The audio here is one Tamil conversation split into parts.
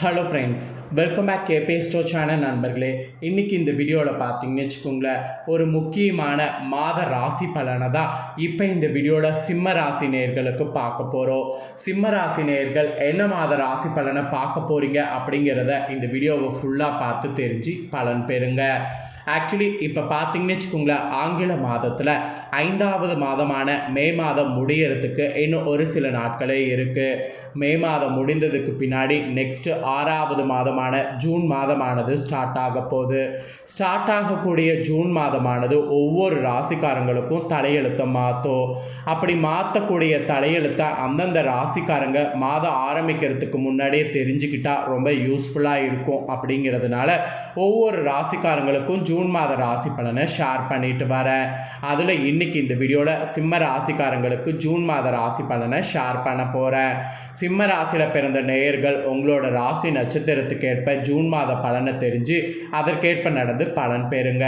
ஹலோ ஃப்ரெண்ட்ஸ் வெல்கம் பேக் கேபே ஸ்டோ சேனல் நண்பர்களே. இன்றைக்கி இந்த வீடியோவில் பார்த்தீங்கன்னு வச்சுக்கோங்களேன் ஒரு முக்கியமான மாத ராசி பலனை தான் இப்போ இந்த வீடியோவில் சிம்ம ராசி நேர்களுக்கு பார்க்க போகிறோம் சிம்ம ராசி நேர்கள் என்ன மாத ராசி பலனை பார்க்க போகிறீங்க அப்படிங்கிறத இந்த வீடியோவை ஃபுல்லாக பார்த்து தெரிஞ்சு பலன் பெறுங்க. ஆக்சுவலி இப்போ பார்த்தீங்கன்னு வச்சுக்கோங்களேன் ஆங்கில மாதத்தில் ஐந்தாவது மாதமான மே மாதம் முடியறதுக்கு இன்னும் ஒரு சில நாட்களே இருக்குது மே மாதம் முடிந்ததுக்கு பின்னாடி நெக்ஸ்ட்டு ஆறாவது மாதமான ஜூன் மாதமானது ஸ்டார்ட் ஆக போகுது. ஸ்டார்ட் ஆகக்கூடிய ஜூன் மாதமானது ஒவ்வொரு ராசிக்காரங்களுக்கும் தலையெழுத்தை மாற்றும் அப்படி மாற்றக்கூடிய தலையெழுத்தை அந்தந்த ராசிக்காரங்க மாதம் ஆரம்பிக்கிறதுக்கு முன்னாடியே தெரிஞ்சுக்கிட்டால் ரொம்ப யூஸ்ஃபுல்லாக இருக்கும். அப்படிங்கிறதுனால ஒவ்வொரு ராசிக்காரங்களுக்கும் ஜூன் ஜூன் மாத ராசி பலனை ஷேர் பண்ணிட்டு வரேன் அதில் இன்னைக்கு இந்த வீடியோவில் சிம்ம ராசிக்காரங்களுக்கு ஜூன் மாத ராசி பலனை ஷேர் பண்ண போகிறேன் சிம்ம ராசியில் பிறந்த நேயர்கள் உங்களோட ராசி நட்சத்திரத்துக்கேற்ப ஜூன் மாத பலனை தெரிஞ்சு அதற்கேற்ப நடந்து பலன் பெறுங்க.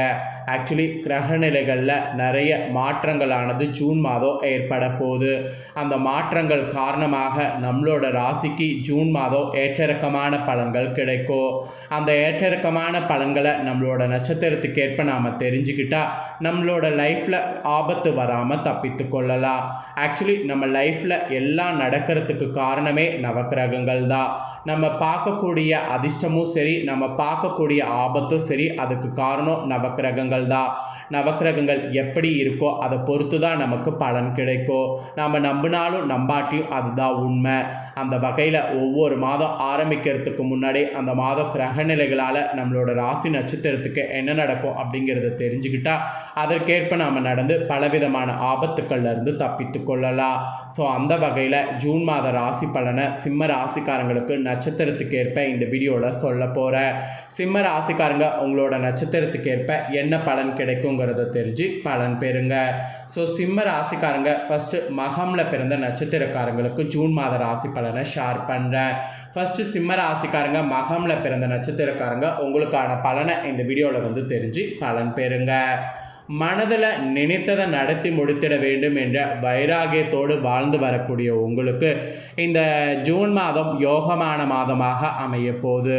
ஆக்சுவலி கிரகநிலைகளில் நிறைய மாற்றங்களானது ஜூன் மாதம் ஏற்பட போகுது. அந்த மாற்றங்கள் காரணமாக நம்மளோட ராசிக்கு ஜூன் மாதம் ஏற்றிறக்கமான பலன்கள் கிடைக்கும். அந்த ஏற்றிறக்கமான பலன்களை நம்மளோட நட்சத்திர ஏற்ப நாம் தெரிஞ்சுக்கிட்டா நம்மளோட லைஃப்பில் ஆபத்து வராமல் தப்பித்து கொள்ளலாம். ஆக்சுவலி நம்ம லைஃப்பில் எல்லாம் நடக்கிறதுக்கு காரணமே நவக்கிரகங்கள் தான். நம்ம பார்க்கக்கூடிய அதிர்ஷ்டமும் சரி நம்ம பார்க்கக்கூடிய ஆபத்தும் சரி அதுக்கு காரணம் நவக்கிரகங்கள் தான். நவக்கிரகங்கள் எப்படி இருக்கோ அதை பொறுத்து தான் நமக்கு பலன் கிடைக்கும். நாம் நம்பினாலும் நம்பாட்டியும் அதுதான் உண்மை. அந்த வகையில் ஒவ்வொரு மாதம் ஆரம்பிக்கிறதுக்கு முன்னாடி அந்த மாதம் கிரகநிலைகளால் நம்மளோட ராசி நட்சத்திரத்துக்கு என்ன நடக்கும் அப்படிங்கிறத தெரிஞ்சுக்கிட்டால் அதற்கேற்ப நாம் நடந்து பலவிதமான ஆபத்துக்கள்லேருந்து தப்பித்து கொள்ளலாம். ஸோ அந்த வகையில் ஜூன் மாத ராசி பலனை சிம்ம ராசிக்காரங்களுக்கு நட்சத்திரத்துக்கு ஏற்ப இந்த வீடியோவில் சொல்ல போகிறேன் சிம்ம ராசிக்காரங்க உங்களோட நட்சத்திரத்துக்கு ஏற்ப என்ன பலன் கிடைக்குங்கிறத தெரிஞ்சு பலன் பெறுங்க. ஸோ சிம்ம ராசிக்காரங்க ஃபஸ்ட்டு மகமில் பிறந்த நட்சத்திரக்காரங்களுக்கு ஜூன் மாத ராசி பலன் ஷேர் பண்ணுறேன் ஃபஸ்ட்டு சிம்ம ராசிக்காரங்க மகமில் பிறந்த நட்சத்திரக்காரங்க உங்களுக்கான பலனை இந்த வீடியோவில் வந்து தெரிஞ்சு பலன் பெறுங்க. மனதில் நினைத்ததை நடத்தி முடித்திட வேண்டும் என்ற வைராகியத்தோடு வாழ்ந்து வரக்கூடிய உங்களுக்கு இந்த ஜூன் மாதம் யோகமான மாதமாக அமைய போகுது.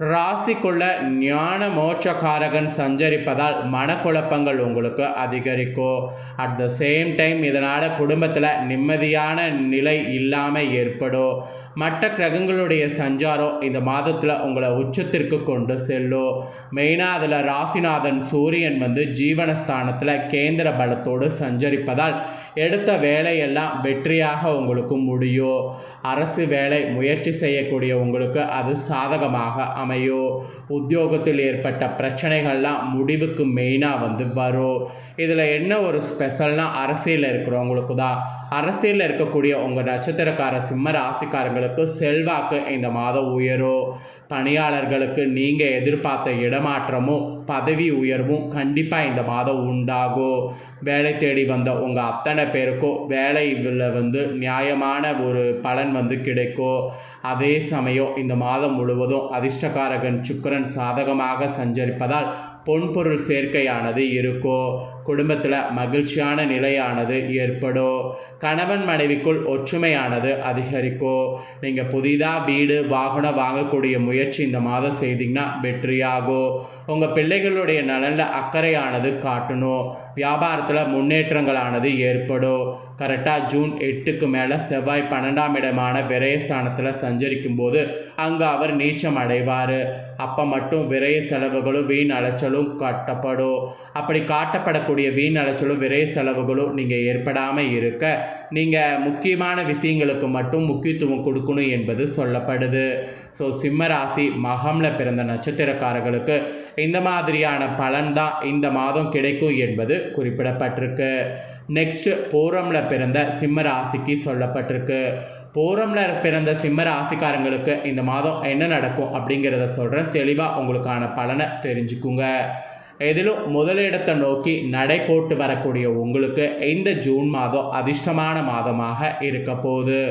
ராசிக்குள்ள ஞான மோட்சக்காரகன் சஞ்சரிப்பதால் மனக்குழப்பங்கள் உங்களுக்கு அதிகரிக்கும். அட் த சேம் டைம் இதனால் குடும்பத்தில் நிம்மதியான நிலை இல்லாமல் ஏற்படும். மற்ற கிரகங்களுடைய சஞ்சாரம் இந்த மாதத்தில் உங்களை உச்சத்திற்கு கொண்டு செல்லும். மெயினாக அதில் ராசிநாதன் சூரியன் வந்து ஜீவனஸ்தானத்தில் கேந்திர பலத்தோடு சஞ்சரிப்பதால் எடுத்த வேலையெல்லாம் வெற்றியாக உங்களுக்கு முடியும் அரசு வேலை முயற்சி செய்யக்கூடிய உங்களுக்கு அது சாதகமாக அமையும் உத்தியோகத்தில் ஏற்பட்ட பிரச்சனைகள்லாம் முடிவுக்கு மெயினாக வந்து வரும் இதில் என்ன ஒரு ஸ்பெஷல்னால் அரசியலில் இருக்கிறவங்களுக்கு தான் அரசியலில் இருக்கக்கூடிய உங்கள் நட்சத்திரக்கார சிம்ம ராசிக்காரங்களுக்கு செல்வாக்கு இந்த மாதம் உயரும். பணியாளர்களுக்கு நீங்கள் எதிர்பார்த்த இடமாற்றமும் பதவி உயர்வும் கண்டிப்பாக இந்த மாதம் உண்டாகும். வேலை தேடி வந்த உங்கள் அத்தனை பேருக்கும் வேலையில் வந்து நியாயமான ஒரு பலன் வந்து கிடைக்கும். அதே சமயம் இந்த மாதம் முழுவதும் அதிர்ஷ்டகாரகன் சுக்கரன் சாதகமாக சஞ்சரிப்பதால் பொன்பொருள் சேர்க்கையானது இருக்கோ? குடும்பத்தில் மகிழ்ச்சியான நிலையானது ஏற்படும் கணவன் மனைவிக்குள் ஒற்றுமையானது அதிகரிக்கோ? நீங்கள் புதிதாக வீடு வாகனம் வாங்கக்கூடிய முயற்சி இந்த மாதம் செய்தீங்கன்னா வெற்றியாகும் உங்கள் பிள்ளைகளுடைய நலனில் அக்கறையானது காட்டணும் வியாபாரத்தில் முன்னேற்றங்களானது ஏற்படும் கரெக்டாக ஜூன் எட்டுக்கு மேலே செவ்வாய் பன்னெண்டாம் இடமான விரயஸ்தானத்தில் சஞ்சரிக்கும் போது அங்கே அவர் நீச்சம் அடைவார். அப்போ மட்டும் விரய செலவுகளும் வீண் அலைச்சலும் காட்டப்படும். அப்படி காட்டப்படக்கூடிய வீண் அலைச்சலும் விரை செலவுகளும் நீங்கள் ஏற்படாமல் இருக்க நீங்கள் முக்கியமான விஷயங்களுக்கு மட்டும் முக்கியத்துவம் கொடுக்கணும் என்பது சொல்லப்படுது. ஸோ சிம்மராசி மகமில் பிறந்த நட்சத்திரக்காரர்களுக்கு இந்த மாதிரியான பலன் தான் இந்த மாதம் கிடைக்கும் என்பது குறிப்பிடப்பட்டிருக்கு. நெக்ஸ்ட் பூரமில் பிறந்த சிம்ம ராசிக்கு சொல்லப்பட்டிருக்கு. பூரமில் பிறந்த சிம்ம ராசிக்காரங்களுக்கு இந்த மாதம் என்ன நடக்கும் அப்படிங்கிறத சொல்கிறேன் தெளிவாக உங்களுக்கான பலனை தெரிஞ்சுக்குங்க. எதிலும் முதலிடத்தை நோக்கி நடை போட்டு வரக்கூடிய உங்களுக்கு இந்த ஜூன் மாதம் அதிர்ஷ்டமான மாதமாக இருக்க போகுது.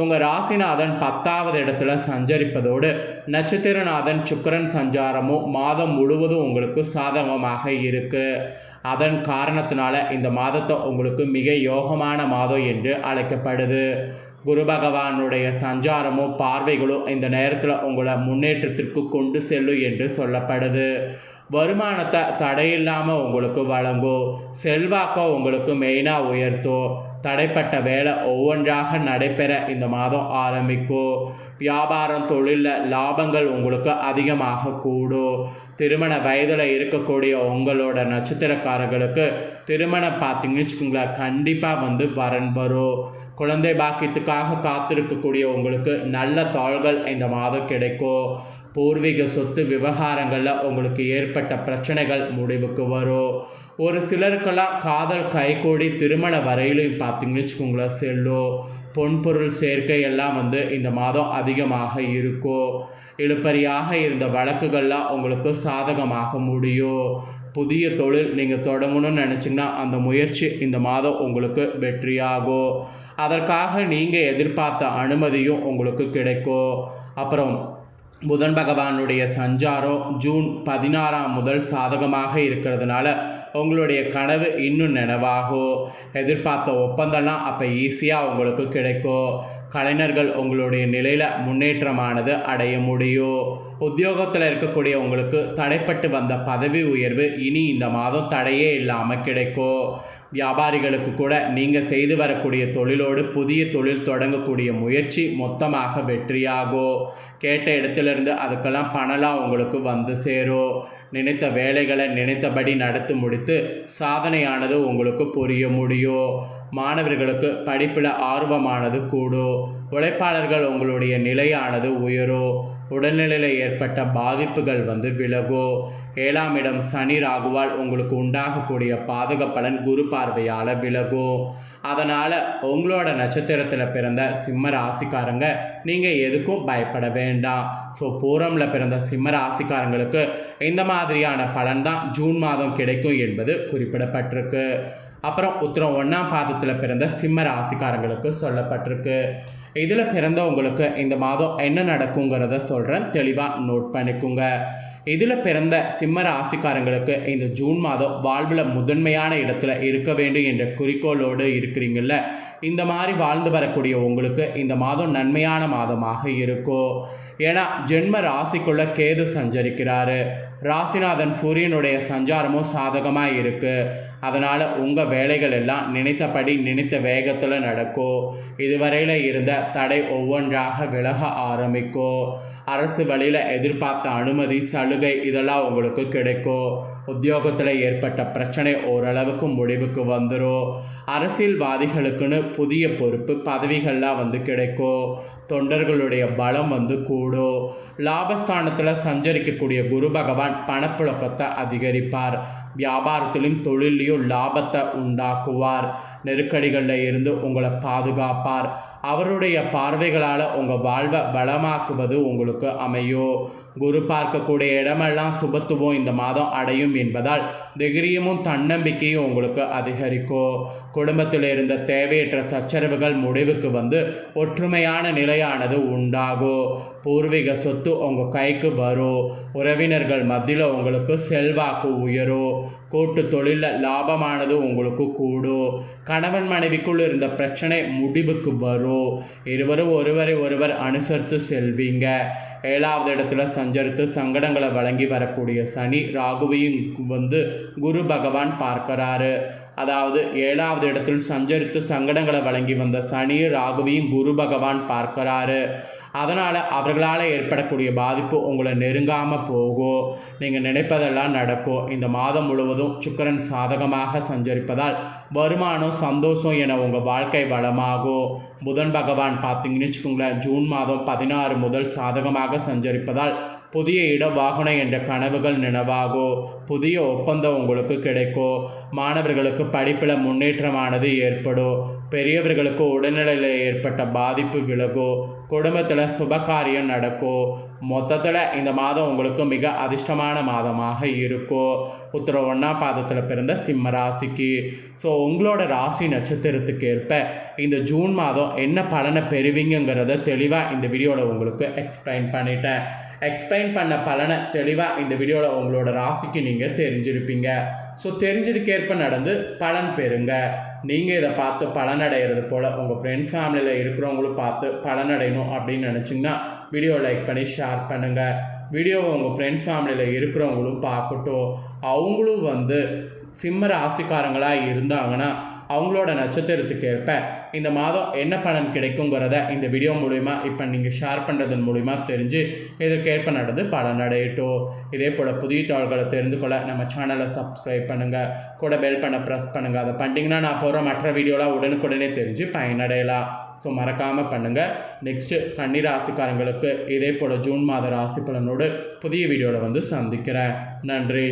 உங்கள் ராசிநாதன் பத்தாவது இடத்துல சஞ்சரிப்பதோடு நட்சத்திரநாதன் சுக்கரன் சஞ்சாரமும் மாதம் முழுவதும் உங்களுக்கு சாதகமாக இருக்குது அதன் காரணத்தினால இந்த மாதத்தை உங்களுக்கு மிக யோகமான மாதம் என்று அழைக்கப்படுது. குரு பகவானுடைய சஞ்சாரமோ பார்வைகளோ இந்த நேரத்தில் உங்களை முன்னேற்றத்திற்கு கொண்டு செல்லும் என்று சொல்லப்படுது. வருமானத்தை தடையில்லாமல் உங்களுக்கு வழங்கும் செல்வாக்கை உங்களுக்கு மெயினாக உயர்த்தும் தடைப்பட்ட வேலை ஒவ்வொன்றாக நடைபெற இந்த மாதம் ஆரம்பிக்கும் வியாபாரம் தொழிலில் லாபங்கள் உங்களுக்கு அதிகமாக கூடும் திருமண வயதில் இருக்கக்கூடிய உங்களோட நட்சத்திரக்காரர்களுக்கு திருமணம் பார்த்தீங்கன்னு வச்சுக்கோங்களேன் கண்டிப்பாக வந்து வரன் வரும். குழந்தை பாக்கியத்துக்காக காத்திருக்கக்கூடிய உங்களுக்கு நல்ல தாள்கள் இந்த மாதம் கிடைக்கும். பூர்வீக சொத்து விவகாரங்களில் உங்களுக்கு ஏற்பட்ட பிரச்சனைகள் முடிவுக்கு வரும். ஒரு சிலருக்கெல்லாம் காதல் கைகூடி திருமண வரையிலையும் பார்த்தீங்கன்னு வச்சுக்கோங்களேன் செல்லும். பொன்பொருள் சேர்க்கை எல்லாம் வந்து இந்த மாதம் அதிகமாக இருக்கும். இழுப்பறியாக இருந்த வழக்குகள்லாம் உங்களுக்கு சாதகமாக முடியும். புதிய தொழில் நீங்கள் தொடங்கணும்னு நினச்சிங்கன்னா அந்த முயற்சி இந்த மாதம் உங்களுக்கு வெற்றியாகும். அதற்காக நீங்கள் எதிர்பார்த்த அனுமதியும் உங்களுக்கு கிடைக்கும். அப்புறம் புதன் பகவானுடைய சஞ்சாரம் ஜூன் பதினாறாம் முதல் சாதகமாக இருக்கிறதுனால உங்களுடைய கனவு இன்னும் நினைவாகும். எதிர்பார்த்த ஒப்பந்தம்லாம் அப்போ ஈஸியாக உங்களுக்கு கிடைக்கும். கலைஞர்கள் உங்களுடைய நிலையில் முன்னேற்றமானது அடைய முடியும் உத்தியோகத்தில் இருக்கக்கூடிய உங்களுக்கு தடைப்பட்டு வந்த பதவி உயர்வு இனி இந்த மாதம் தடையே இல்லாமல் கிடைக்கும் வியாபாரிகளுக்கு கூட நீங்கள் செய்து வரக்கூடிய தொழிலோடு புதிய தொழில் தொடங்கக்கூடிய முயற்சி மொத்தமாக வெற்றியாகும் கேட்ட இடத்துலேருந்து அதுக்கெல்லாம் பணலாம் உங்களுக்கு வந்து சேரும் நினைத்த வேலைகளை நினைத்தபடி நடத்தி முடித்து சாதனையானது உங்களுக்கு புரிய முடியும் மாணவர்களுக்கு படிப்பில் ஆர்வமானது கூடும் உழைப்பாளர்கள் உங்களுடைய நிலையானது உயரும் உடல்நிலையில் ஏற்பட்ட பாதிப்புகள் வந்து விலகும் ஏழாம் இடம் சனி ராகுவால் உங்களுக்கு உண்டாகக்கூடிய பாதக பலன் குரு பார்வையால் விலகும் அதனால் உங்களோட நட்சத்திரத்தில் பிறந்த சிம்ம ராசிக்காரங்க நீங்கள் எதுக்கும் பயப்பட வேண்டாம். ஸோ பூரமில் பிறந்த சிம்ம ராசிக்காரங்களுக்கு இந்த மாதிரியான பலன் தான் ஜூன் மாதம் கிடைக்கும் என்பது குறிப்பிடப்பட்டிருக்கு. அப்புறம் உத்தரம் ஒன்றாம் பாதத்தில் பிறந்த சிம்ம ராசிக்காரங்களுக்கு சொல்லப்பட்டிருக்கு. இதில் பிறந்தவங்களுக்கு இந்த மாதம் என்ன நடக்குங்கிறத சொல்கிறேன் தெளிவாக நோட் பண்ணிக்கோங்க. இதில் பிறந்த சிம்ம ராசிக்காரங்களுக்கு இந்த ஜூன் மாதம் வாழ்வில் முதன்மையான இடத்துல இருக்க வேண்டும் என்ற குறிக்கோளோடு இருக்கிறீங்கள இந்த மாதிரி வாழ்ந்து வரக்கூடிய உங்களுக்கு இந்த மாதம் நன்மையான மாதமாக இருக்கும் ஏன்னா ஜென்ம ராசிக்குள்ள கேது சஞ்சரிக்கிறாரு. ராசிநாதன் சூரியனுடைய சஞ்சாரமும் சாதகமாக இருக்குது அதனால் உங்கள் வேலைகள் எல்லாம் நினைத்தபடி நினைத்த வேகத்தில் நடக்கும் இதுவரையில் இருந்த தடை ஒவ்வொன்றாக விலக ஆரம்பிக்கும் அரசு வழியில் எதிர்பார்த்த அனுமதி சலுகை இதெல்லாம் உங்களுக்கு கிடைக்கும். உத்தியோகத்தில் ஏற்பட்ட பிரச்சனை ஓரளவுக்கு முடிவுக்கு வந்துடும் அரசியல்வாதிகளுக்குன்னு புதிய பொறுப்பு பதவிகள்லாம் வந்து கிடைக்கும். தொண்டர்களுடைய பலம் வந்து கூடும். லாபஸ்தானத்தில் சஞ்சரிக்கக்கூடிய குரு பகவான் பணப்புழக்கத்தை அதிகரிப்பார். வியாபாரத்திலும் தொழிலையும் லாபத்தை உண்டாக்குவார். நெருக்கடிகளில் இருந்து உங்களை பாதுகாப்பார். அவருடைய பார்வைகளால் உங்கள் வாழ்வை பலமாக்குவது உங்களுக்கு அமையும். குரு பார்க்கக்கூடிய இடமெல்லாம் சுபத்துவம் இந்த மாதம் அடையும் என்பதால் தைரியமும் தன்னம்பிக்கையும் உங்களுக்கு அதிகரிக்கும். குடும்பத்தில் இருந்த தேவையற்ற சச்சரவுகள் முடிவுக்கு வந்து ஒற்றுமையான நிலையானது உண்டாகும். பூர்வீக சொத்து உங்கள் கைக்கு வரும். உறவினர்கள் மத்தியில் உங்களுக்கு செல்வாக்கு உயரும். கூட்டு தொழிலில் லாபமானது உங்களுக்கு கூடும். கணவன் மனைவிக்குள் இருந்த பிரச்சனை முடிவுக்கு வரும். இருவரும் ஒருவரை ஒருவர் அனுசரித்து செல்வீங்க. ஏழாவது இடத்துல சஞ்சரித்து சங்கடங்களை வழங்கி வரக்கூடிய சனி ராகுவையும் வந்து குரு பகவான் பார்க்கிறாரு. அதாவது ஏழாவது இடத்தில் சஞ்சரித்து சங்கடங்களை வழங்கி வந்த சனி ராகுவையும் குரு பகவான் பார்க்கிறாரு. அதனால் அவர்களால் ஏற்படக்கூடிய பாதிப்பு உங்களை நெருங்காமல் போகும் நீங்கள் நினைப்பதெல்லாம் நடக்கும் இந்த மாதம் முழுவதும் சுக்கரன் சாதகமாக சஞ்சரிப்பதால் வருமானம் சந்தோஷம் என உங்கள் வாழ்க்கை வளமாகும் புதன் பகவான் பார்த்தீங்கன்னு வச்சுக்கோங்களேன் ஜூன் மாதம் பதினாறு முதல் சாதகமாக சஞ்சரிப்பதால் புதிய இட வாகனம் என்ற கனவுகள் நினைவாகும் புதிய ஒப்பந்தம் உங்களுக்கு கிடைக்கும் மாணவர்களுக்கு படிப்பில் முன்னேற்றமானது ஏற்படும் பெரியவர்களுக்கு உடல்நிலையில் ஏற்பட்ட பாதிப்பு விலகும் குடும்பத்தில் சுபகாரியம் நடக்கும் மொத்தத்தில் இந்த மாதம் உங்களுக்கு மிக அதிர்ஷ்டமான மாதமாக இருக்கும் உத்தர ஒன்றாம் பாதத்தில் பிறந்த சிம்ம ராசிக்கு. ஸோ உங்களோட ராசி நட்சத்திரத்துக்கு ஏற்ப இந்த ஜூன் மாதம் என்ன பலனை பெறுவீங்கிறத தெளிவாக இந்த வீடியோவில் உங்களுக்கு எக்ஸ்பிளைன் பண்ணிட்டேன். எக்ஸ்பிளைன் பண்ண பலனை தெளிவாக இந்த வீடியோவில் உங்களோட ராசிக்கு நீங்கள் தெரிஞ்சிருப்பீங்க. ஸோ தெரிஞ்சதுக்கேற்ப நடந்து பலன் பெறுங்க. நீங்கள் இதை பார்த்து பலனடைகிறது போல் உங்கள் ஃப்ரெண்ட்ஸ் ஃபேமிலியில் இருக்கிறவங்களும் பார்த்து பலனடையணும் அப்படின்னு நினச்சிங்கன்னா வீடியோ லைக் பண்ணி ஷேர் பண்ணுங்கள் வீடியோவை உங்கள் ஃப்ரெண்ட்ஸ் ஃபேமிலியில் இருக்கிறவங்களும் பார்க்கட்டும். அவங்களும் வந்து சிம்ம ராசிக்காரங்களாக இருந்தாங்கன்னா அவங்களோட நட்சத்திரத்துக்கு ஏற்ப இந்த மாதம் என்ன பலன் கிடைக்குங்கிறத இந்த வீடியோ மூலிமா இப்போ நீங்கள் ஷேர் பண்ணுறதன் மூலிமா தெரிஞ்சு இதற்கேற்ப நடந்து பலன் அடையட்டும். இதே போல் புதிய தாள்களை தெரிந்து கொள்ள நம்ம சேனலை சப்ஸ்கிரைப் பண்ணுங்கள் கூட பெல் பண்ண ப்ரெஸ் பண்ணுங்கள் அதை பண்ணிட்டீங்கன்னா நான் போகிற மற்ற வீடியோலாம் உடனுக்குடனே தெரிஞ்சு பயனடையலாம். ஸோ மறக்காமல் பண்ணுங்கள் நெக்ஸ்ட்டு கன்னி ராசிக்காரங்களுக்கு இதே போல் ஜூன் மாத ராசி பலனோடு புதிய வீடியோவில் வந்து சந்திக்கிறேன். நன்றி.